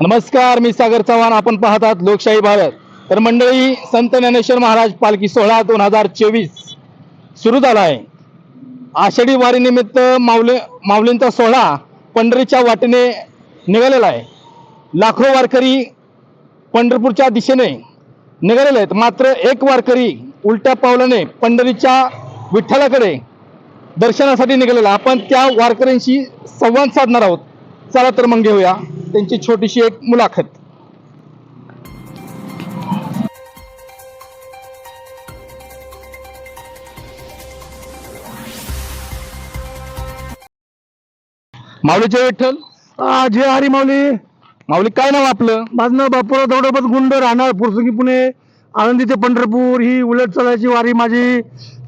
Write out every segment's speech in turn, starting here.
नमस्कार मी सागर चव्हाण. आपण पाहतात लोकशाही भारत. तर मंडळी संत ज्ञानेश्वर महाराज पालखी सोहळा दोन हजार चोवीस सुरू झाला आहे. आषाढी वारीनिमित्त माऊली माऊलींचा सोहळा पंढरीच्या वाटेने निघालेला आहे. लाखो वारकरी पंढरपूरच्या दिशेने निघालेले आहेत. मात्र एक वारकरी उलट्या पावलाने पंढरीच्या विठ्ठलाकडे दर्शनासाठी निघालेला आपण त्या वारकऱ्यांशी संवाद साधणार आहोत. चला तर मग घेऊया. त्यांची छोटीशी एक मुलाखत. माऊलीचे विठ्ठल. आ, जे हरी माऊली. माऊली काय नाव आपलं? माझं नाव बापूराव दौडोबत गुंड राहणार पुरसुंगी पुणे आळंदी ते पंढरपूर. ही उलट चढायची वारी माझी.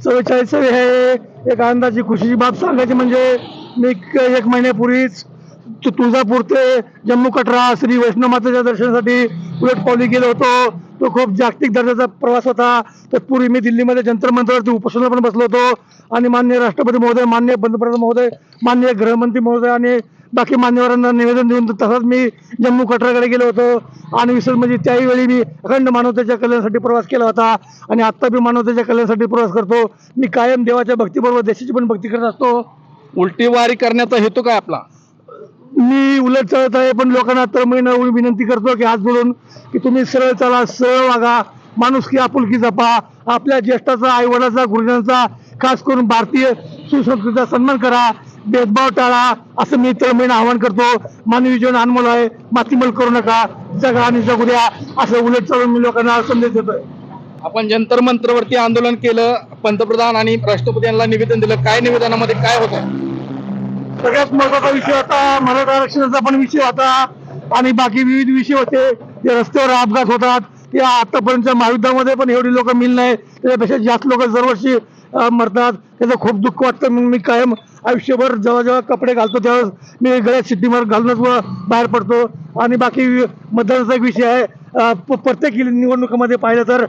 चव्वेचाळीसावी आहे. एक आनंदाची खुशीची बाब सांगायची म्हणजे मी एक महिन्यापूर्वीच तुळजापूर ते जम्मू कटरा श्री वैष्णवमातेच्या दर्शनासाठी उलट पावली गेलो होतो. तो खूप जागतिक दर्जाचा प्रवास होता. तत्पूर्वी मी दिल्लीमध्ये जंतर मंत्रावरती उपोषणाला पण बसलो होतो. आणि मान्य राष्ट्रपती महोदय मान्य पंतप्रधान महोदय मान्य गृहमंत्री महोदय आणि बाकी मान्यवरांना निवेदन देऊन तसाच मी जम्मू कटराकडे गेलो होतो. आणि विशेष म्हणजे त्याही वेळी मी अखंड मानवतेच्या कल्याणासाठी प्रवास केला होता. आणि आत्ता बी मानवतेच्या कल्याणासाठी प्रवास करतो. मी कायम देवाच्या भक्तीबरोबर देशाची पण भक्ती करत असतो. उलटीवारी करण्याचा हेतू काय आपला? मी उलट चढत आहे पण लोकांना तळमळीन विनंती करतो की हात जोडून की तुम्ही सरळ चला सरळ वागा. माणुसकी आपुलकी जपा. आपल्या ज्येष्ठाचा आईवडाचा गुरुजांचा गुरुजनांचा खास करून भारतीय सुसंस्कृतीचा सन्मान करा. भेदभाव टाळा असं मी तळमळीनं आवाहन करतो. मानवी जीवन अनमोल आहे. मातीमोल करू नका. जगा आणि जगू द्या. असं उलट चालून मी लोकांना संदेश देतोय. आपण जंतर मंत्रवरती आंदोलन केलं. पंतप्रधान आणि राष्ट्रपती यांना निवेदन दिलं. काय निवेदनामध्ये काय होतं? सगळ्यात महत्त्वाचा विषय होता मराठा आरक्षणाचा पण विषय होता आणि बाकी विविध विषय होते. जे रस्त्यावर अपघात होतात या आतापर्यंत महायुद्धामध्ये पण एवढी लोक मिल नाही. त्याच्यापेक्षा जास्त लोक दरवर्षी मरतात. त्याचं खूप दुःख वाटतं. मग मी कायम आयुष्यभर जेव्हा जेव्हा कपडे घालतो तेव्हा मी गळ्यात शिट्टीमार घालूनच बाहेर पडतो. आणि बाकी मतदानाचा एक विषय आहे. प्रत्येक निवडणुकीमध्ये पाहिलं तर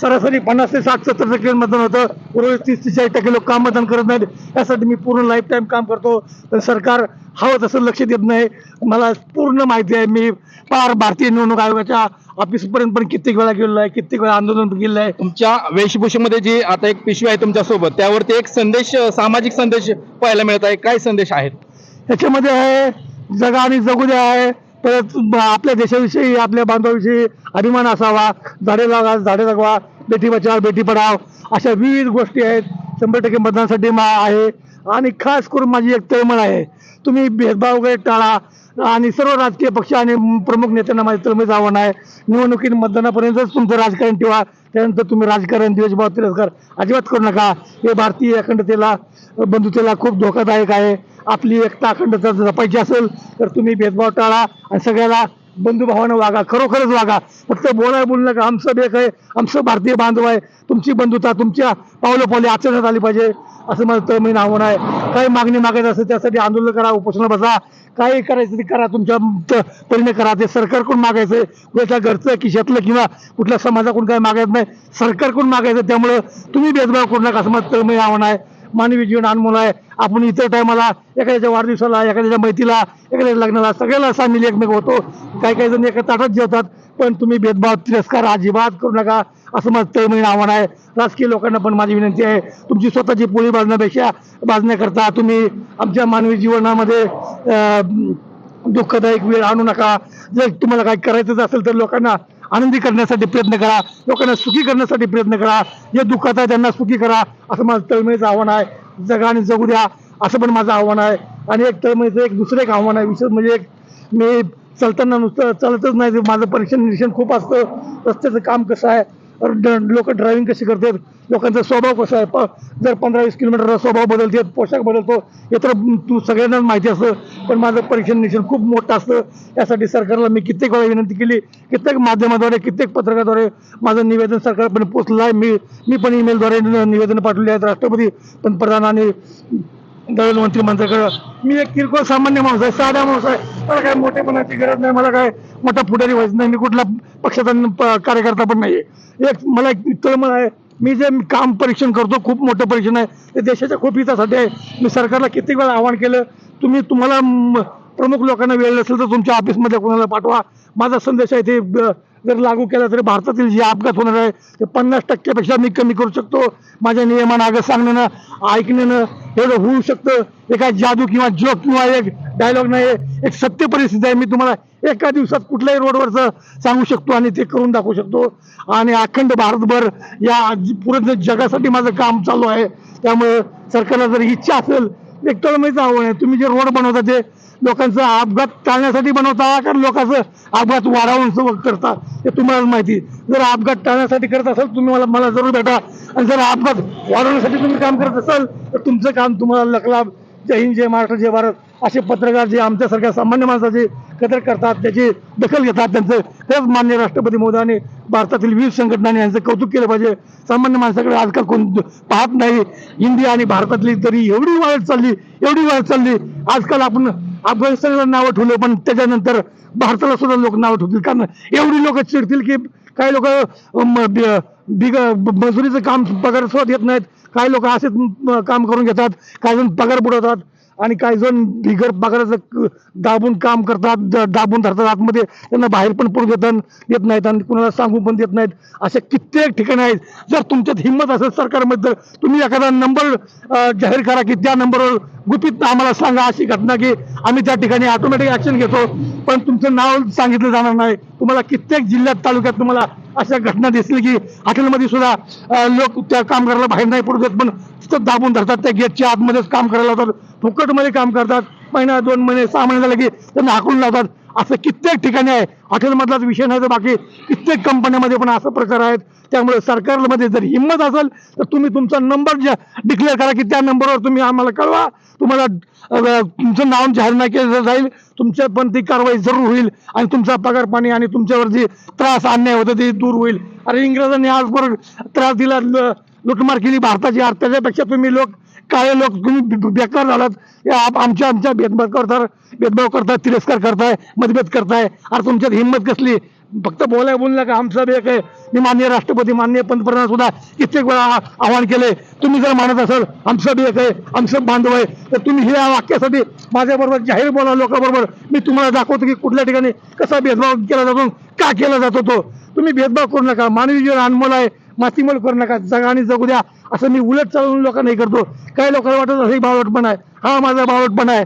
सरासरी पन्नास ते साठ सत्तर टक्के मतदान होतं. उर्वरित तीस ते चाळीस टक्के लोक काम मतदान करत नाहीत. यासाठी मी पूर्ण लाईफ टाईम काम करतो. पण सरकार हवं तसं लक्ष देत नाही. मला पूर्ण माहिती आहे. मी पार भारतीय निवडणूक आयोगाच्या ऑफिसपर्यंत पण कित्येक वेळा गेलेलो आहे. कित्येक वेळा आंदोलन केलेलं आहे. तुमच्या वेशभूषेमध्ये जी आता एक पिशवी आहे तुमच्यासोबत त्यावरती एक संदेश सामाजिक संदेश पाहायला मिळत आहे. काय संदेश आहेत? याच्यामध्ये आहे जगा आणि जगू द्या आहे. परत आपल्या देशाविषयी आपल्या बांधवाविषयी अभिमान असावा झाडे लावा झाडे जगवा बेटी बचाव बेटी पढाव अशा विविध गोष्टी आहेत. शंभर टक्के मतदानासाठी मा आहे. आणि खास करून माझी एक तळमळ आहे. तुम्ही भेदभाव वगैरे टाळा आणि सर्व राजकीय पक्ष आणि प्रमुख नेत्यांना माझी तळमळीचं आव्हान आहे. निवडणुकीत मतदानापर्यंतच तुमचं राजकारण ठेवा. त्यानंतर तुम्ही राजकारण दिवसभाव तिरस्कार अजिबात करू नका. हे भारतीय अखंडतेला बंधुतेला खूप धोकादायक आहे. आपली एकता अखंडता जपायची असेल तर तुम्ही भेदभाव टाळा आणि सगळ्याला बंधुभावानं वागा खरोखरच वागा. फक्त बोलाय बोलू नका आमचं बेक आहे आमचं भारतीय बांधव आहे तुमची बंधुता तुमच्या पावलं पावले आचरण्यात आली पाहिजे असं मला तळमळीनं आव्हान आहे काही मागणी मागायचं असेल त्यासाठी आंदोलन करा उपोषण बसा. काही करायचं ते करा तुमच्या त- परीने करा. ते सरकारकडून मागायचं कुठल्या घरचं खिशातलं किंवा कुठल्या समाजाकडून काही मागायचं नाही. सरकारकडून मागायचं त्यामुळं तुम्ही भेदभाव करू नका असं मला तळमळी आव्हान आहे मानवी जीवन अनमोल आहे. आपण इतर टायमाला एखाद्याच्या वाढदिवसाला एखाद्याच्या मैतीला एखाद्याच्या लग्नाला सगळ्याला सामील एकमेक होतो. काही काही जण एका ताटात जेवतात पण तुम्ही भेदभाव तिरस्कार अजिबात करू नका असं माझं तळमळीनं आव्हान आहे. राजकीय लोकांना पण माझी विनंती आहे. तुमची स्वतःची पोळी बाजण्यापेक्षा बाजण्याकरता तुम्ही आमच्या मानवी जीवनामध्ये दुःखदायक वेळ आणू नका. जर तुम्हाला काही करायचंच असेल तर लोकांना आनंदी करण्यासाठी प्रयत्न करा. लोकांना सुखी करण्यासाठी प्रयत्न करा. जे दुःखात आहे त्यांना सुखी करा. असं माझं तळमळीचं आव्हान आहे. जगा आणि जगू द्या. असं पण माझं आव्हान आहे. आणि एक तळमळीचं एक दुसरं एक आव्हान आहे. विशेष म्हणजे एक मी चालताना नुसतं चालतच नाही. माझं परीक्षण निरीक्षण खूप असतं. रस्त्याचं काम कसं आहे? लोक ड्रायव्हिंग कशी करतात? लोकांचा स्वभाव कसा आहे? प जर पंधरा वीस किलोमीटरचा स्वभाव बदलते पोशाख बदलतो हे तर तू सगळ्यांनाच माहिती असतं. पण माझं परीक्षण निरीक्षण खूप मोठं असतं. यासाठी सरकारला मी कित्येक वेळा विनंती केली. कित्येक माध्यमाद्वारे कित्येक पत्रकाद्वारे माझं निवेदन सरकारपर्यंत पोचलं आहे मी मी पण ईमेलद्वारे निवेदन पाठवले आहेत राष्ट्रपती पंतप्रधान आणि दळण मंत्रिमंत्र्याकडे मी एक किरकोळ सामान्य माणूस आहे साधा माणूस आहे. मला काय मोठेपणाची गरज नाही मला काय मोठा पुढारी व्हायचं नाही मी कुठला पक्षाचा प- कार्यकर्ता पण नाही एक मला एक तळमळ आहे. मी जे काम परीक्षण करतो खूप मोठं परीक्षण आहे. ते देशाच्या खूप हितासाठी आहे. मी सरकारला कित्येक वेळा आवाहन केलं तुम्ही तुम्हाला प्रमुख लोकांना वेळ नसेल तर तुमच्या ऑफिसमध्ये कोणाला पाठवा. माझा संदेश आहे ते जर लागू केला तरी भारतातील जे अपघात होणार आहे ते पन्नास टक्क्यापेक्षा मी कमी करू शकतो. माझ्या नियमानं आगं सांगण्यानं ऐकण्यानं एवढं होऊ शकतं. एका जादू किंवा जोक किंवा एक डायलॉग नाही एक सत्य परिस्थिती आहे. मी तुम्हाला एका दिवसात कुठल्याही रोडवरचं सांगू शकतो आणि ते करून दाखवू शकतो. आणि अखंड भारतभर या पूर्ण जगासाठी माझं काम चालू आहे. त्यामुळे सरकारला जर इच्छा असेल एक तळमळीचं आव्हान आहे. तुम्ही जे रोड बनवता ते लोकांचा अपघात टाळण्यासाठी बनवता कारण लोकांचं अपघात वाढवून करता हे तुम्हाला माहिती जर अपघात टाळण्यासाठी करत असाल तुम्ही मला मला जरूर भेटा. आणि जर अपघात वाढवण्यासाठी तुम्ही काम करत असाल तर तुमचं काम तुम्हाला लकलाभ जय हिंद जय महाराष्ट्र जय भारत. असे पत्रकार जे आमच्यासारख्या सामान्य माणसाचे कदर करतात त्याची दखल घेतात त्यांचं. तेच मान्य राष्ट्रपती मोदयांनी भारतातील विविध संघटनांनी यांचं कौतुक केलं पाहिजे. सामान्य माणसाकडे आजकाल कोण पाहत नाही. इंडिया आणि भारतातली तरी एवढी वाढत चालली एवढी वाढत चालली. आजकाल आपण अफगाणिस्तानला नावं ठेवलं पण त्याच्यानंतर भारताला सुद्धा लोक नावं ठेवतील. कारण एवढी लोक चिडतील की काही लोक बिग मजुरीचं काम पगार सुद्धा येत नाहीत. काही लोक असेच काम करून घेतात. काही जण पगार बुडवतात. आणि काही जण बिगर पगाराचं दाबून काम करतात दाबून धरतात आतमध्ये त्यांना बाहेर पण पडू देतात देत नाहीत आणि कुणाला सांगू पण देत नाहीत. असे कित्येक ठिकाणी आहेत. जर तुमच्यात हिंमत असेल सरकारमध्ये तुम्ही एखादा नंबर जाहीर करा की त्या नंबरवर गुपित आम्हाला सांगा अशी घटना की आम्ही त्या ठिकाणी ऑटोमॅटिक ॲक्शन घेतो. पण तुमचं नाव सांगितलं जाणार नाही. तुम्हाला कित्येक जिल्ह्यात तालुक्यात तुम्हाला अशा घटना दिसतील की हॉटेलमध्ये सुद्धा लोक त्या कामगाराला बाहेर नाही पडू देत. पण तिथं दाबून धरतात त्या गेटच्या आतमध्येच काम करायला लावतात. फुकटमध्ये काम करतात. महिना दोन महिने सहा महिने झाले की त्यांना हाकलून लावतात. असं कित्येक ठिकाणी आहे. हॉटेलमधलाच विषय नाही तर बाकी कित्येक कंपन्यामध्ये पण असं प्रकार आहेत. त्यामुळे सरकारमध्ये जर हिंमत असेल तर तुम्ही तुमचा नंबर डिक्लेअर करा की त्या नंबरवर तुम्ही आम्हाला कळवा. तुम्हाला तुमचं नाव जाहीर नाही केलं जाईल. तुमच्या पण ती कारवाई जरूर होईल आणि तुमचा पगार पाणी आणि तुमच्यावर जे त्रास अन्याय होतं ते दूर होईल. अरे इंग्रजांनी आजपर्यंत त्रास दिला लुटमार केली भारताची आर त्याच्यापेक्षा तुम्ही लोक काळे लोक तुम्ही बेकार झालात. या आमच्या आमच्या भेदभाव करतात भेदभाव करताय तिरस्कार करताय मतभेद करताय. अरे तुमच्यात हिंमत कसली? फक्त बोलाय बोलला का? आमचं एक आहे. मी माननीय राष्ट्रपती माननीय पंतप्रधान सुद्धा कित्येक वेळा आव्हान आवाहन केले तुम्ही जर मानत असाल आमचं बी एक आहे आमचं बांधव आहे. तर तुम्ही या वाक्यासाठी माझ्याबरोबर जाहीर बोला लोकांबरोबर. मी तुम्हाला दाखवतो की कुठल्या ठिकाणी कसा भेदभाव केला जातो का केला जातो तो. तुम्ही भेदभाव करू नका. मानवी जीवन अनमोल आहे. मातीमोल करू नका. जगा आणि जगू द्या. असं मी उलट चालून लोकांना हे करतो. काही लोकांना वाटत असं बावटपणा आहे. हा माझा बावटपणा आहे.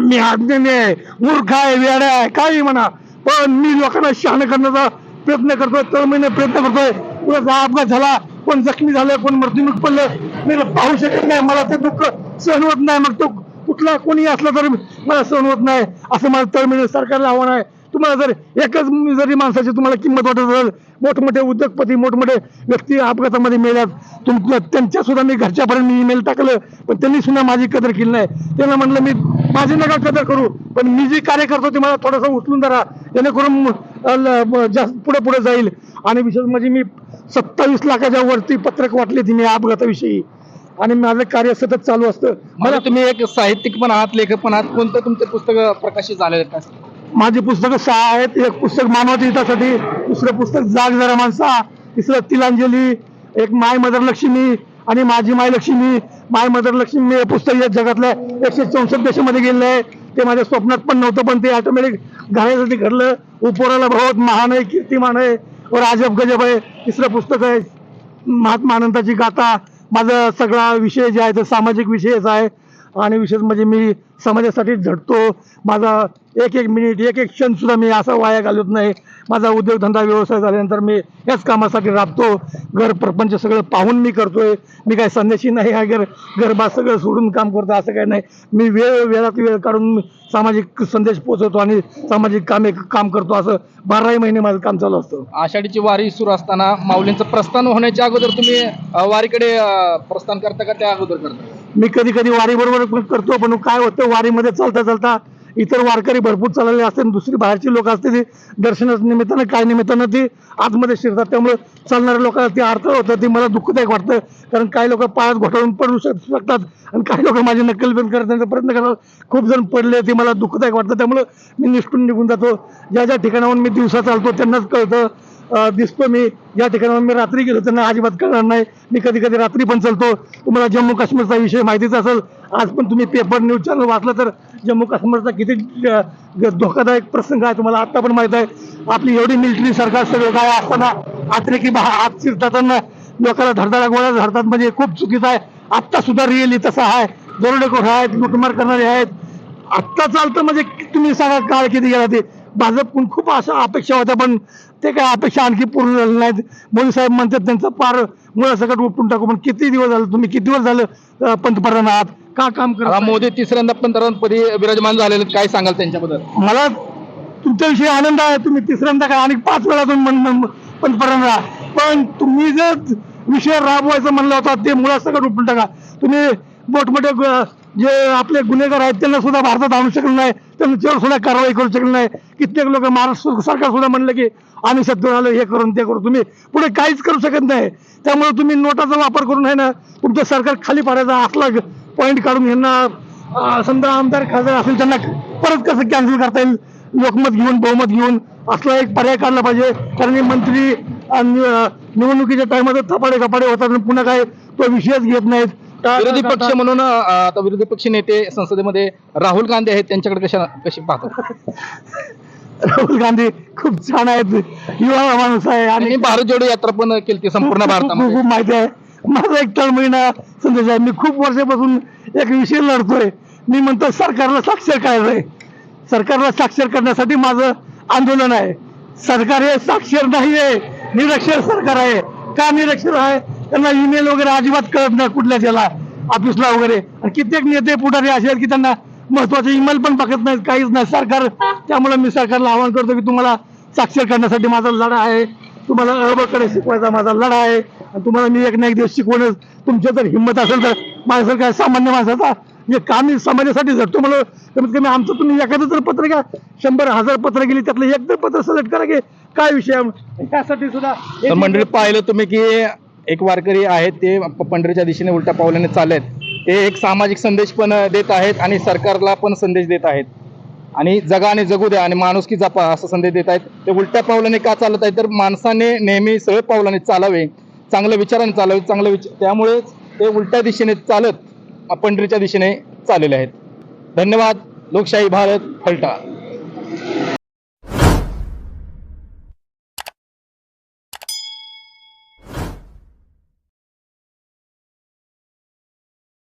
मी अज्ञानी आहे. मूर्ख आहे वेड्या आहे. काही म्हणा. पण मी लोकांना शहाण करण्याचा प्रयत्न करतोय तळमळीने प्रयत्न करतोय. कुणाचा अपघात झाला कोण जखमी झालं कोण मृत्यूमुख पडलं मी पाहू शकत नाही. मला ते दुःख सहन होत नाही. मग तो कुठला कोणी असला तरी मला सहन होत नाही. असं मला तळमळीने सरकारला आव्हान आहे. तुम्हाला जर एकच जरी माणसाची तुम्हाला किंमत वाटत असेल मोठमोठे उद्योगपती मोठमोठे व्यक्ती अपघातामध्ये मेल्यात तुम त्यांच्या सुद्धा मी घरच्यापर्यंत मी ईमेल टाकलं पण त्यांनी सुद्धा माझी कदर केली नाही. त्यांना म्हणलं मी माझी नका कदर करू पण मी जे कार्य करतो ते मला थोडंसं उचलून धरा जेणेकरून जास्त पुढे पुढे जाईल. आणि विशेष म्हणजे मी सत्तावीस लाखाच्या वरती पत्रक वाटले ती मी अपघाताविषयी. आणि माझं कार्य सतत चालू असतं. मला तुम्ही एक साहित्यिक पण आहात लेखक पण आहात कोणतं तुमचे पुस्तक प्रकाशित झालेलं आहेत का? माझी पुस्तकं सहा आहेत. एक पुस्तक मानवाच्या हितासाठी दुसरं पुस्तक जाग जरा माणसा तिसरं तिलांजली एक माय मदर लक्ष्मी आणि माझी my Lakshmi. My mother Lakshmi हे पुस्तक या जगातल्या एकशे चौसष्ट देशामध्ये गेलेलं आहे. ते माझ्या स्वप्नात पण नव्हतं पण ते ऑटोमॅटिक घालायसाठी घडलं. उपोराला बहुत महान आहे कीर्तिमान आहे. व राजब गजब आहे. तिसरं पुस्तक आहे महात्मा आनंदाची गाथा. माझा सगळा विषय जे आहे तो सामाजिक विषयच आहे. आणि विशेष म्हणजे मी समाजासाठी झटतो. माझा एक एक मिनिट एक एक क्षण सुद्धा मी असा वाया घालवत नाही. माझा उद्योगधंदा व्यवसाय झाल्यानंतर मी याच कामासाठी राबतो. घर प्रपंच सगळं पाहून मी करतोय. मी काय संन्याशी नाही आहे घर गरबा सगळं सोडून काम करतो असं काही नाही. मी वेळ वेळात वेळ काढून सामाजिक संदेश पोहोचवतो आणि सामाजिक कामे काम करतो असं बाराही महिने माझं काम चालू असतं. आषाढीची वारी सुरू असताना माऊलींचं प्रस्थान होण्याच्या अगोदर तुम्ही वारीकडे प्रस्थान करता का त्या अगोदर करता? मी कधी कधी वारीबरोबर पण करतो पण काय होतं वारीमध्ये चालता चालता इतर वारकरी भरपूर चाललेले असते आणि दुसरी बाहेरची लोक असते ती दर्शना निमित्तानं काय निमित्तानं ती आतमध्ये शिरतात. त्यामुळे चालणाऱ्या लोकांना ती अडथळ होतं ती मला दुःखदायक वाटतं. कारण काही लोक पायात घोटाळून पडू शक- शकतात आणि काही लोक माझी नक्कल बिन करण्याचा प्रयत्न करतात खूप जण पडले ते मला दुःखदायक वाटतं. त्यामुळं मी निष्ठून निघून जातो. ज्या ज्या ठिकाणाहून मी दिवसा चालतो त्यांनाच कळतं. दिसतो मी. या ठिकाणी मी रात्री गेलो त्यांना अजिबात कळणार नाही. मी कधी कधी रात्री पण चालतो. तुम्हाला जम्मू काश्मीरचा विषय माहितीच असेल. आज पण तुम्ही पेपर न्यूज चॅनल वाचलं तर जम्मू काश्मीरचा किती धोकादायक प्रसंग आहे तुम्हाला आत्ता पण माहीत आहे. आपली एवढी मिलिटरी सरकार सगळं काय असताना अतिरेकी बा- आत शिरताना लोकांना धडधडा गोळ्या धरतात म्हणजे खूप चुकीचं आहे. आत्ता सुद्धा रिअली तसा आहे. दरोडेखोर आहेत लुटमार करणारे आहेत. आत्ता चालतं म्हणजे तुम्ही सांगा काळ किती गेला ते. भाजपकडून खूप अशा अपेक्षा होत्या पण ते काय अपेक्षा आणखी पूर्ण झाल्या नाहीत. मोदी साहेब म्हणतात त्यांचं पार मुळासकट उपटून टाकू पण किती दिवस झाले तुम्ही किती दिवस झालं पंतप्रधान आहात? का काम करा मोदी तिसऱ्यांदा पंतप्रधानपदी विराजमान झालेले. काय सांगाल त्यांच्याबद्दल? मला तुमच्याविषयी आनंद आहे तुम्ही तिसऱ्यांदा काय आणि पाच वेळा तुम्ही पंतप्रधान राहा पण तुम्ही जर विषय राबवायचं म्हणलं होता ते मुळात सगळं उपटून टाका. तुम्ही मोठमोठे जे आपले गुन्हेगार आहेत त्यांना सुद्धा भारतात आणू शकलं नाही. त्यांच्यावर सुद्धा कारवाई करू शकले नाही. कित्येक लोक महाराष्ट्र सरकार सुद्धा म्हणलं की आम्ही सत्तेवर आलो हे करून ते करू तुम्ही पुढे काहीच करू शकत नाही. त्यामुळे तुम्ही नोटाचा वापर करून आहे ना तुमचं सरकार खाली पाडायचा असला पॉईंट काढून यांना समजा आमदार खासदार असेल त्यांना परत कसं कॅन्सल करता येईल? लोकमत घेऊन बहुमत घेऊन असला एक पर्याय काढला पाहिजे. कारण हे मंत्री आणि, निवडणुकीच्या टायमात थपाडे कपाडे होतात आणि पुन्हा काय तो विषयच घेत नाहीत. विरोधी? पक्ष म्हणून अं, आता विरोधी पक्ष नेते संसदेमध्ये राहुल गांधी आहेत त्यांच्याकडे कशा कशी पाहतात? राहुल गांधी खूप छान आहेत. युवा माणूस आहे आणि आणि भारत जोडो यात्रा पण केली ती संपूर्ण खूप- खूप भारतामध्ये. खूप माहिती आहे. माझा एक तर महिना संदेश आहे. मी खूप वर्षापासून एक विषय लढतोय. मी म्हणतो सरकारला साक्षर करायचंय सरकारला साक्षर करण्यासाठी माझं आंदोलन आहे. सरकार हे साक्षर नाही आहे निरक्षर सरकार आहे. का निरक्षर आहे? त्यांना ईमेल वगैरे अजिबात कळत नाही कुठल्या त्याला ऑफिसला वगैरे. आणि कित्येक नेते पुढारी असे आहेत की त्यांना महत्त्वाचे ईमेल पण बघत नाहीत काहीच नाही. सरकार त्यामुळे मी सरकारला आवाहन करतो की तुम्हाला साक्षर करण्यासाठी माझा लढा आहे. तुम्हाला अळबकडे शिकवायचा माझा लढा आहे. आणि तुम्हाला मी एक ना एक दिवस शिकवणं तुमच्या जर हिंमत असेल तर माझ्यासारख्या सामान्य माणसाचा जे काम समाजासाठी झटतो मला कमीत कमी आमचं तुम्ही एखादं तर पत्र घ्या शंभर हजार पत्र गेली त्यातलं एक तर पत्र सिलेक्ट करा की काय विषय. त्यासाठी सुद्धा मंडळी पाहिलं तुम्ही की एक वारकरी आहेत ते पंढरीच्या दिशेने उलट्या पावलाने चालत ते एक सामाजिक संदेश पण देत आहेत आणि सरकारला पण संदेश देत आहेत. आणि जगा आणि जगू द्या आणि माणुसकी जपा असा संदेश देत आहेत. ते उलट्या पावलाने का चालत आहेत? तर माणसाने नेहमी सरळ पावलाने चालावे चांगल्या विचाराने चालावे चांगलं विचार त्यामुळे ते उलट्या दिशेने चालत पंढरीच्या दिशेने चाललेले आहेत. धन्यवाद. लोकशाही भारत फलटा.